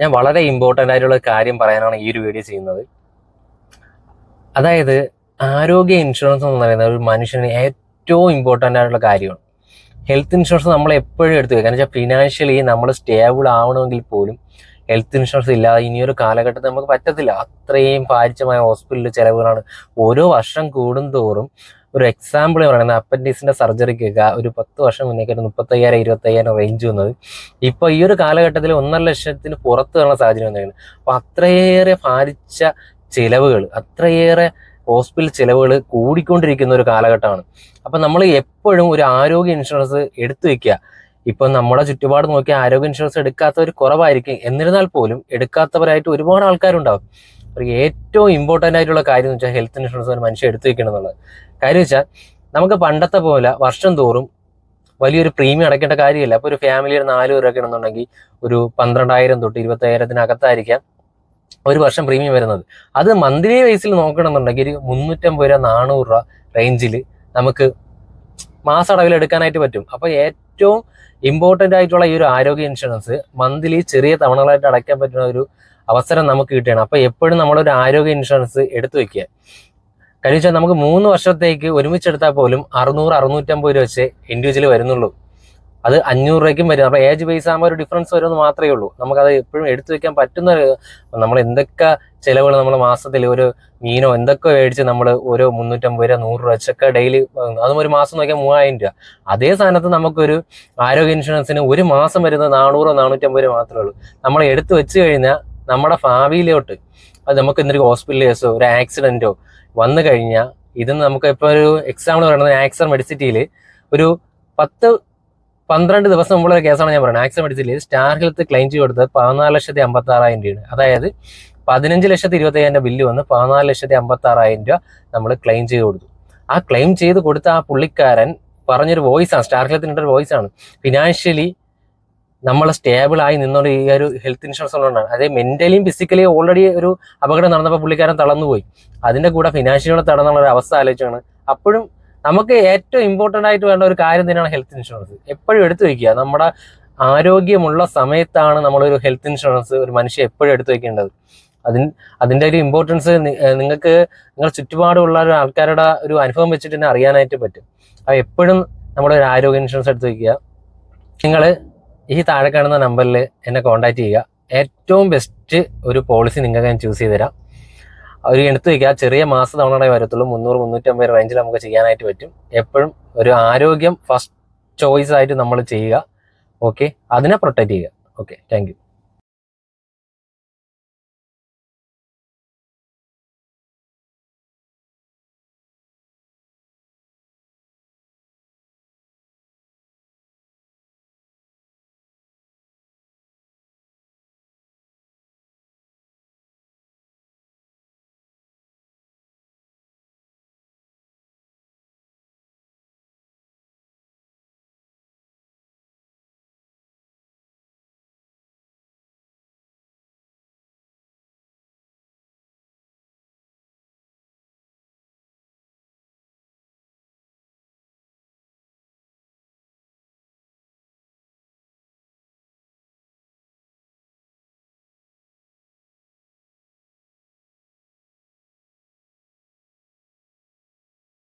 ഞാൻ വളരെ ഇമ്പോർട്ടന്റ് ആയിട്ടുള്ള കാര്യം പറയാനാണ് ഈ ഒരു വീഡിയോ ചെയ്യുന്നത്. അതായത് ആരോഗ്യ ഇൻഷുറൻസ് എന്ന് പറയുന്നത് ഒരു മനുഷ്യന് ഏറ്റവും ഇമ്പോർട്ടന്റ് ആയിട്ടുള്ള കാര്യമാണ്. ഹെൽത്ത് ഇൻഷുറൻസ് നമ്മൾ എപ്പോഴും എടുത്തു വെക്കുക കാരണം വെച്ചാൽ ഫിനാൻഷ്യലി നമ്മൾ സ്റ്റേബിൾ ആവണമെങ്കിൽ പോലും ഹെൽത്ത് ഇൻഷുറൻസ് ഇല്ലാതെ ഇനിയൊരു കാലഘട്ടത്തിൽ നമുക്ക് പറ്റത്തില്ല. അത്രയും ഭാരിച്ചമായ ഹോസ്പിറ്റലിൽ ചിലവുകളാണ്. ഓരോ വർഷം കൂടുന്തോറും ഒരു എക്സാമ്പിൾ പറയുന്നത്. അപ്പൻഡിക്സിന്റെ സർജറിക്കൊക്കെ ഒരു പത്ത് വർഷം മുന്നേക്ക് ഒരു മുപ്പത്തയ്യായിരം ഇരുപത്തയ്യായിരം റേഞ്ച് വന്നത്. ഇപ്പൊ ഈ ഒരു കാലഘട്ടത്തിൽ ഒന്നര ലക്ഷത്തിന് പുറത്ത് വരുന്ന സാഹചര്യം വന്നിരിക്കുന്നത് അപ്പൊ അത്രയേറെ ഭാരിച്ച ചിലവുകൾ അത്രയേറെ ഹോസ്പിറ്റൽ ചിലവുകൾ കൂടിക്കൊണ്ടിരിക്കുന്ന ഒരു കാലഘട്ടമാണ്. അപ്പൊ നമ്മൾ എപ്പോഴും ഒരു ആരോഗ്യ ഇൻഷുറൻസ് എടുത്തു വെക്കുക. ഇപ്പൊ നമ്മുടെ ചുറ്റുപാട് നോക്കി ആരോഗ്യ ഇൻഷുറൻസ് എടുക്കാത്തവർ കുറവായിരിക്കും. എന്നിരുന്നാൽ പോലും എടുക്കാത്തവരായിട്ട് ഒരുപാട് ആൾക്കാരുണ്ടാവും. ഏറ്റവും ഇമ്പോർട്ടന്റ് ആയിട്ടുള്ള കാര്യം എന്ന് വെച്ചാൽ ഹെൽത്ത് ഇൻഷുറൻസ് ഒരു മനുഷ്യൻ എടുത്തു വെക്കണം എന്നുള്ളത്. കാര്യം വെച്ചാൽ നമുക്ക് പണ്ടത്തെ പോലെ വർഷം തോറും വലിയൊരു പ്രീമിയം അടയ്ക്കേണ്ട കാര്യമില്ല. അപ്പോൾ ഒരു ഫാമിലി ഒരു നാല് പേരൊക്കെ ആണെന്നുണ്ടെങ്കിൽ ഒരു പന്ത്രണ്ടായിരം തൊട്ട് ഇരുപത്തയ്യായിരത്തിനകത്തായിരിക്കാം. ഒരു വർഷം പ്രീമിയം വരുന്നത്. അത് മന്ത്ലി ബേസിൽ നോക്കണമെന്നുണ്ടെങ്കിൽ ഒരു മുന്നൂറ്റമ്പത് രൂപ നാനൂറ് രൂപ റേഞ്ചിൽ നമുക്ക് മാസടവിൽ എടുക്കാനായിട്ട് പറ്റും. അപ്പോൾ ഏറ്റവും ഇമ്പോർട്ടന്റ് ആയിട്ടുള്ള ഈ ഒരു ആരോഗ്യ ഇൻഷുറൻസ് മന്ത്ലി ചെറിയ തവണകളായിട്ട് അടയ്ക്കാൻ പറ്റുന്ന ഒരു അവസരം നമുക്ക് കിട്ടുകയാണ്. അപ്പോൾ എപ്പോഴും നമ്മളൊരു ആരോഗ്യ ഇൻഷുറൻസ് എടുത്തു വെക്കുക. വെച്ചാൽ നമുക്ക് മൂന്ന് വർഷത്തേക്ക് ഒരുമിച്ചെടുത്താൽ പോലും അറുന്നൂറ് അറുന്നൂറ്റമ്പത് രൂപ വെച്ച് ഇൻഡിവിജ്വൽ വരുന്നുള്ളൂ. അത് അഞ്ഞൂറ് രൂപയ്ക്കും വരും. അപ്പോൾ ഏജ് ബേസ് ആകുമ്പോൾ ഒരു ഡിഫറൻസ് വരുമെന്ന് മാത്രമേ ഉള്ളൂ. നമുക്കത് എപ്പോഴും എടുത്തു വെക്കാൻ പറ്റുന്ന നമ്മൾ എന്തൊക്കെ ചിലവുകൾ നമ്മൾ മാസത്തിൽ ഒരു മീനോ എന്തൊക്കെ മേടിച്ച് നമ്മൾ ഒരു മുന്നൂറ്റമ്പത് രൂപ നൂറ് രൂപ വെച്ചൊക്കെ ഡെയിലി അതും ഒരു മാസം നോക്കിയാൽ മൂവായിരം രൂപ. അതേ സ്ഥാനത്ത് നമുക്കൊരു ആരോഗ്യ ഇൻഷുറൻസിന് ഒരു മാസം വരുന്നത് നാനൂറോ നാനൂറ്റമ്പത് രൂപ മാത്രമേ ഉള്ളൂ. നമ്മൾ എടുത്തു വെച്ച് കഴിഞ്ഞാൽ നമ്മുടെ ഭാവിയിലോട്ട് അത് നമുക്ക് എന്തൊരു ഹോസ്പിറ്റൽ കേസോ ഒരു ആക്സിഡന്റോ വന്നു കഴിഞ്ഞാൽ ഇത് നമുക്ക് ഇപ്പോൾ ഒരു എക്സാമ്പിൾ പറയുന്നത് ആക്സർ മെഡിസിറ്റിയിൽ ഒരു പത്ത് പന്ത്രണ്ട് ദിവസം മുമ്പുള്ള കേസാണ് ഞാൻ പറയുന്നത്. ആക്സർ മെഡിസിൽ സ്റ്റാർ ഹെൽത്ത് ക്ലെയിം ചെയ്ത് കൊടുത്തത് പതിനാല് ലക്ഷത്തി അമ്പത്തി ആറായിരം രൂപയാണ്. അതായത് പതിനഞ്ച് ലക്ഷത്തി ഇരുപത്തി അയ്യായിരം ബില്ല് വന്ന് പതിനാല് ലക്ഷത്തി അമ്പത്തി ആറായിരം രൂപ നമ്മൾ ക്ലെയിം ചെയ്ത് കൊടുത്തു. ആ ക്ലെയിം ചെയ്ത് കൊടുത്ത ആ പുള്ളിക്കാരൻ പറഞ്ഞൊരു വോയിസ് ആണ്. സ്റ്റാർ ഹെൽത്തിന്റെ ഒരു വോയിസ് ആണ്. ഫിനാൻഷ്യലി നമ്മൾ സ്റ്റേബിൾ ആയി നിന്നോണ്ട് ഈ ഒരു ഹെൽത്ത് ഇൻഷുറൻസ് ഉള്ളതുകൊണ്ടാണ് അതായത് മെന്റലിയും ഫിസിക്കലി ഓൾറെഡി ഒരു അപകടം നടന്നപ്പോൾ പുള്ളിക്കാരൻ തളർന്നുപോയി. അതിന്റെ കൂടെ ഫിനാൻഷ്യലി തടന്നുള്ള ഒരു അവസ്ഥ ആലോചിച്ചാണ് അപ്പോഴും നമുക്ക് ഏറ്റവും ഇമ്പോർട്ടന്റ് ആയിട്ട് വേണ്ട ഒരു കാര്യം തന്നെയാണ് ഹെൽത്ത് ഇൻഷുറൻസ് എപ്പോഴും എടുത്തു വയ്ക്കുക നമ്മുടെ ആരോഗ്യമുള്ള സമയത്താണ് നമ്മളൊരു ഹെൽത്ത് ഇൻഷുറൻസ് ഒരു മനുഷ്യൻ എപ്പോഴും എടുത്തു വയ്ക്കേണ്ടത് അതിന് അതിന്റെ ഒരു ഇമ്പോർട്ടൻസ് നിങ്ങൾക്ക് നിങ്ങൾ ചുറ്റുപാടുള്ള ഒരു ആൾക്കാരുടെ ഒരു അനുഭവം വെച്ചിട്ട് തന്നെ അറിയാനായിട്ട് പറ്റും. അപ്പോൾ എപ്പോഴും നമ്മുടെ ഒരു ആരോഗ്യ ഇൻഷുറൻസ് എടുത്തു വയ്ക്കുക നിങ്ങൾ ഈ താഴെ കാണുന്ന നമ്പറിൽ എന്നെ കോൺടാക്റ്റ് ചെയ്യുക. ഏറ്റവും ബെസ്റ്റ് ഒരു പോളിസി നിങ്ങൾക്ക് ഞാൻ ചൂസ് ചെയ്ത് തരാം ഒരു എടുത്തു വയ്ക്കുക ചെറിയ മാസ തവണയുടെ വരത്തുള്ളൂ മുന്നൂറ് മുന്നൂറ്റമ്പത് റേഞ്ചിൽ നമുക്ക് ചെയ്യാനായിട്ട് പറ്റും. എപ്പോഴും ഒരു ആരോഗ്യം ഫസ്റ്റ് ചോയ്സ് ആയിട്ട് നമ്മൾ ചെയ്യുക. ഓക്കെ അതിനെ പ്രൊട്ടക്റ്റ് ചെയ്യുക. Okay thank